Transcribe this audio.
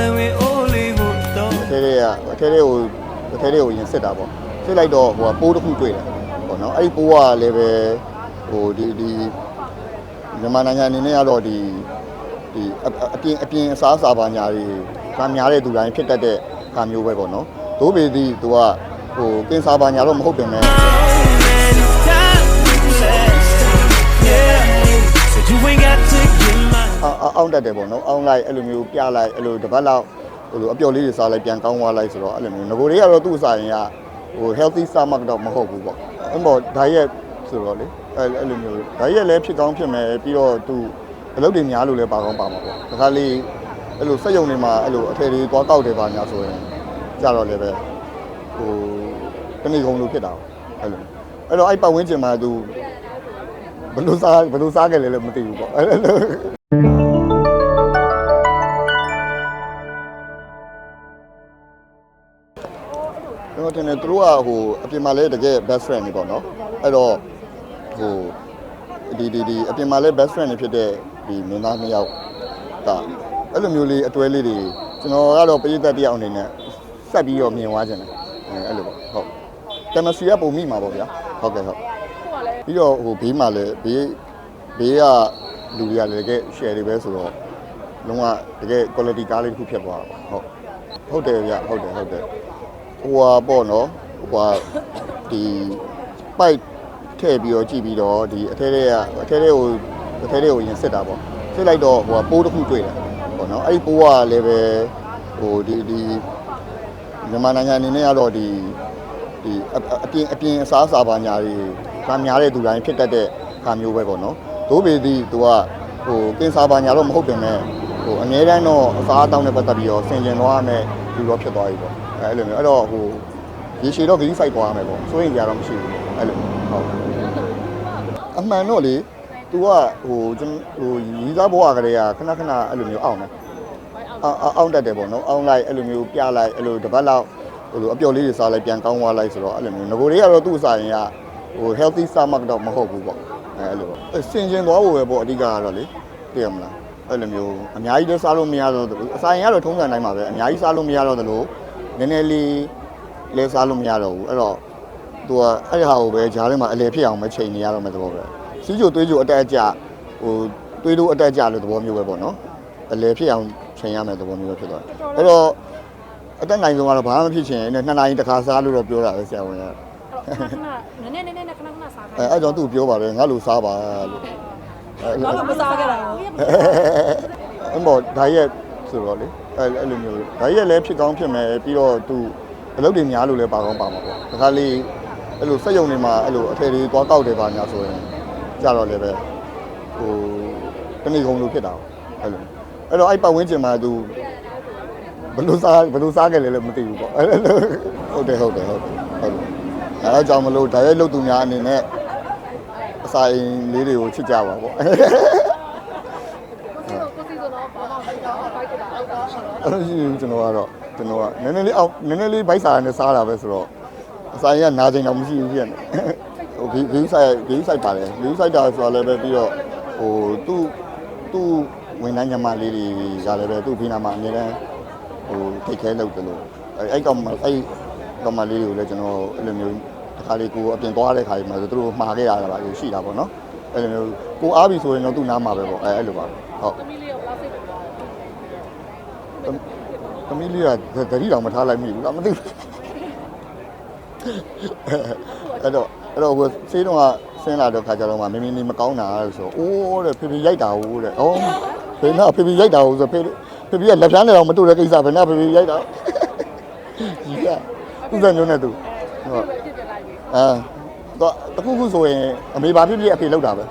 လုံးဝင်အိုးလေးကိုတော့အထဲထဲကအထဲထဲကိုအထဲထဲကိုရင်စစ်တာပေါ့စစ်လိုက်တော့ဟိုကပိုးတစ်ခုတွေ့တယ်ပေါ့နော်အဲ့ဒီပိုးကလည်းပဲဟိုဒီဒီမြန်မာနိုင်ငံအနေနဲ့ကတော့ဒီဒီအအပြင်အပြင်အစားအစာပါညာတွေကများတဲ့သူတိုင်းဖြစ်တတ်တဲ့ခါမျိုးပဲပေါ့နော်ဒို့ပေသည်သူကဟိုကင်ဆာပါညာတော့မဟုတ်ပြင်မဲ့ So you ain't got to get my အောင်းအောင်းတက်တယ်ပေါ့နော်အောင်းလိုက်အဲ့လိုမျိုးပြလိုက်အဲ့လိုတစ်ပတ်လောက်ဟိုလိုအပျော်လေးတွေစားလိုက်ပြန်ကောင်းသွားလိုက်ဆိုတော့အဲ့လိုမျိုးငကိုတွေကတော့သူ့အစာရင်ကဟို healthy stomach တော့မဟုတ်ဘူးပေါ့အဲ့ပေါ့ diet ဆိုတော့လေအဲ့အဲ့လိုမျိုး diet လည်းဖြစ်ကောင်းဖြစ်မယ်ပြီးတော့သူအလုပ်တွေများလို့လည်းပါကောင်းပါမှာပေါ့ဒါခါလေးအဲ့လိုစက်ယုံတွေမှာအဲ့လိုအထည်တွေသွားကောက်တယ်ပါညာဆိုရင်ကြတော့လည်းပဲဟိုတဏီကုံလိုဖြစ်တာပေါ့အဲ့လိုအဲ့တော့အဲ့ပတ်ဝန်းကျင်မှာသူဘယ်လိုစားဘယ်လိုစားကြလဲလည်းမသိဘူးပေါ့အဲ့လို ထင်တယ်သူတို့ကဟိုအပြင်မှာလည်းတကယ် best friend တွေပေါ့နော်အဲ့တော့ဟိုဒီဒီဒီအပြင်မှာလည်း best friend တွေဖြစ်တဲ့ဒီမင်းသားနှစ်ယောက်ကအဲ့လိုမျိုးလေးအတွဲလေးတွေကျွန်တော်ကတော့ပရိသတ်တစ်ယောက်အနေနဲ့ဆက်ပြီးတော့မြင်သွားခြင်းတယ်အဲအဲ့လိုပေါ့ဟုတ် chemistry ကပုံမိမှာပေါ့ဗျာဟုတ်ကဲ့ဟုတ်ပြီးတော့ဟိုဘေးမှာလည်းဘေးဘေးကလူတွေကလည်းတကယ် share တွေပဲဆိုတော့လုံးဝတကယ် quality ကားလေးတစ်ခုဖြစ်သွားတာပေါ့ဟုတ်ဟုတ်တယ်ဗျဟုတ်တယ်ဟုတ်တယ် ဟိုဟာပေါ့နော်ဟိုဟာဒီပိုက်ထည့်ပြီးတော့ကြည့်ပြီးတော့ဒီအထဲထဲကအထဲထဲကိုအထဲထဲကိုရင်စစ်တာပေါ့စစ်လိုက်တော့ဟိုဟာပိုးတစ်ခုတွေ့တယ်ပေါ့နော်အဲ့ဒီပိုးကလည်းပဲဟိုဒီဒီမြန်မာနိုင်ငံအနေနဲ့ကတော့ဒီဒီအအပြင်အပြင်အစားအစာပါညာတွေကများတဲ့သူတိုင်းဖြစ်တတ်တဲ့ခါမျိုးပဲပေါ့နော်ဒို့ပေသည်သူကဟိုကင်ဆာပါညာတော့မဟုတ်ပြင်မဲ့ဟိုအနည်းတန်းတော့အစားအသောက်နဲ့ပတ်သက်ပြီးတော့ဆင်ကျင်သွားရမယ်လူတော့ဖြစ်သွားပြီပေါ့ အဲအဲ့လိုမျိုးအဲ့တော့ဟိုရေရှည်တော့ဂရီးဖိုက်သွားရမယ်ပေါ့စိုးရင်ကြတော့မရှိဘူးအဲ့လိုဟုတ်အမှန်တော့လေ तू ကဟိုကျွန်ဟိုရီးသားဘဝကလေးကခဏခဏအဲ့လိုမျိုးအောင်တယ်အောင်းအောင်းတက်တယ်ပေါ့နော်အောင်းလိုက်အဲ့လိုမျိုးပြလိုက်အဲ့လိုတစ်ပတ်လောက်ဟိုလိုအပျော်လေးတွေစားလိုက်ပြန်ကောင်းသွားလိုက်ဆိုတော့အဲ့လိုမျိုးငကိုတွေကတော့သူ့အစာရင်ကဟို healthy stomach တော့မဟုတ်ဘူးပေါ့အဲအဲ့လိုပေါ့အဲ့စင်ကျင်သွားဖို့ပဲပေါ့အဓိကကတော့လေသိရမလားအဲ့လိုမျိုးအများကြီးလည်းစားလို့မရတော့ဘူးအစာရင်ကတော့ထုံးစံတိုင်းပါပဲအများကြီးစားလို့မရတော့သလို နည်းနည်းလေးလဲစားလို့မရတော့ဘူးအဲ့တော့သူကအဲ့ဒီဟာကိုပဲဂျားထဲမှာအလဲဖြစ်အောင်မချိန်နေရတော့မယ်သဘောပဲစီးချိုသွေးချိုအတက်အကျဟိုသွေးတို့အတက်အကျလို့သဘောမျိုးပဲပေါ့နော်အလဲဖြစ်အောင်ချိန်ရမယ်သဘောမျိုးပဲဖြစ်သွားတယ်အဲ့တော့အတက်နိုင်ဆုံးကတော့ဘာမှမဖြစ်ချင်နဲ့နှစ်နာရီတစ်ခါစားလို့တော့ပြောတာပဲဆရာဝန်ကခဏခဏနည်းနည်းနည်းနည်းခဏခဏစားခိုင်းအဲအဲ့ကြောင့်သူ့ပြောပါတယ်ငါ့လိုစားပါလို့အဲတော့မစားခဲ့တာကိုအမောဓာရက် ဆိုတော့လေအဲအဲ့လိုမျိုးဓာရက်လည်းဖြစ်ကောင်းဖြစ်မယ်ပြီးတော့သူအလုပ်တွေများလို့လည်းပါကောင်းပါမှာပေါ့ဒါခါလေးအဲ့လိုစက်ယုံတွေမှာအဲ့လိုအထည်တွေသွားကောက်တယ်ပါညာဆိုရင်ကြတော့လည်းပဲဟိုတဏီကုံလိုဖြစ်တာအဲ့လိုအဲ့တော့အဲ့ပတ်ဝန်းကျင်မှာသူဘယ်လိုစားဘယ်လိုစားကြလဲလည်းမသိဘူးပေါ့အဲ့လိုဟုတ်တယ်ဟုတ်တယ်ဟုတ်တယ်ဟုတ်တယ်အဲအကြောင်းမလို့ဓာရက်လုပ်သူများအနေနဲ့အစာအိမ်လေးတွေကိုချစ်ကြပါပေါ့ ကိုစီဆိုတော့ဘာမှမပြောတော့ဖိုက်တာ အောက်တာဆိုတော့အဲ့လိုရှိဘူးကျွန်တော်ကတော့ကျွန်တော်ကနည်းနည်းလေးအောက်နည်းနည်းလေးဘိုက်စာနဲ့စားတာပဲဆိုတော့အစာရင်ကနာကျင်တော့မရှိဘူးဖြစ်နေဟိုဂီဂီဆိုင်ဂီဆိုင်ပါတယ်ဂီဆိုင်တာဆိုတော့လည်းပဲပြီးတော့ဟိုသူ့သူ့ဝန်ထမ်းညမလေးတွေကလည်းပဲသူ့ဖိနာမှာအများတန်းဟိုထိတ်ခဲလုပ်တယ်လို့အဲ့အဲ့ကောင်မအဲ့ကောင်မလေးတွေကိုလည်းကျွန်တော်အဲ့လိုမျိုးတစ်ခါလေးကိုအပြင်သွားတဲ့ခါကြီးမှာဆိုသူတို့မှားခဲ့ရတာပါလို့ရှိတာပေါ့နော်အဲ့လိုမျိုးကိုအားပြီဆိုရင်တော့သူ့နားမှာပဲပေါ့အဲ့အဲ့လိုပါဟုတ် သမီးလေးကိုဘယ်လောက်စိတ်ဝင်သွားလဲ သမီးလေးကတတိတော်မထားလိုက်မိဘူးလားမသိဘူးအဲ့တော့အဲ့တော့ဟိုဆေးတော့ကဆင်းလာတော့ခါကြတော့မှမင်းမင်းလေးမကောင်းတာလို့ဆိုအိုးတဲ့ဖေဖေရိုက်တာဟုတ်တဲ့ဩဖေနာဖေဖေရိုက်တာဟုတ်ဆိုဖေဖေဖေကလက်ဖြန်းနဲ့တော့မတူတဲ့ကိစ္စဖေနာဖေဖေရိုက်တာကြီးကဥစ္စာမျိုးနဲ့သူဟုတ်ပဲဖြစ်ပြလိုက်ပြီအာတော့တခုခုဆိုရင်အမေဘာဖြစ်ဖြစ်အဖေလောက်တာပဲ